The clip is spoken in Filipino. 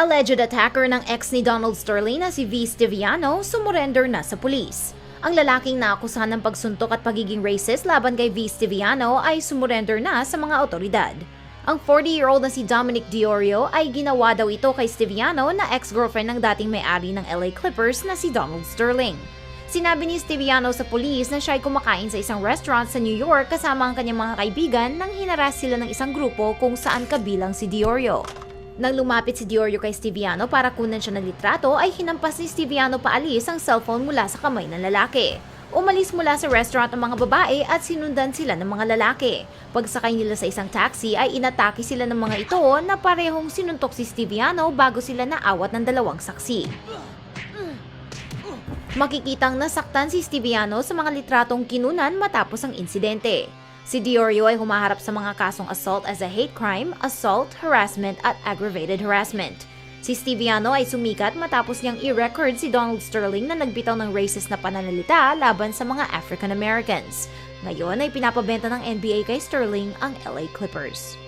Alleged attacker ng ex ni Donald Sterling na si V. Stiviano sumurrender na sa pulis. Ang lalaking naakusahan ng pagsuntok at pagiging racist laban kay V. Stiviano ay sumurrender na sa mga otoridad. Ang 40-year-old na si Dominic Diorio ay ginawa daw ito kay Stiviano na ex-girlfriend ng dating may-ari ng LA Clippers na si Donald Sterling. Sinabi ni Stiviano sa pulis na siya ay kumakain sa isang restaurant sa New York kasama ang kanyang mga kaibigan nang hinaras sila ng isang grupo kung saan kabilang si Diorio. Nang lumapit si Diorio kay Stiviano para kunan siya ng litrato ay hinampas ni Stiviano paalis ang cellphone mula sa kamay ng lalaki. Umalis mula sa restaurant ang mga babae at sinundan sila ng mga lalaki. Pagsakay nila sa isang taxi ay inatake sila ng mga ito na parehong sinuntok si Stiviano bago sila naawat ng dalawang saksi. Makikitang nasaktan si Stiviano sa mga litratong kinunan matapos ang insidente. Si Diorio ay humaharap sa mga kasong assault as a hate crime, assault, harassment at aggravated harassment. Si Stiviano ay sumikat matapos niyang i-record si Donald Sterling na nagbitaw ng racist na pananalita laban sa mga African Americans. Ngayon ay pinapabenta ng NBA kay Sterling ang LA Clippers.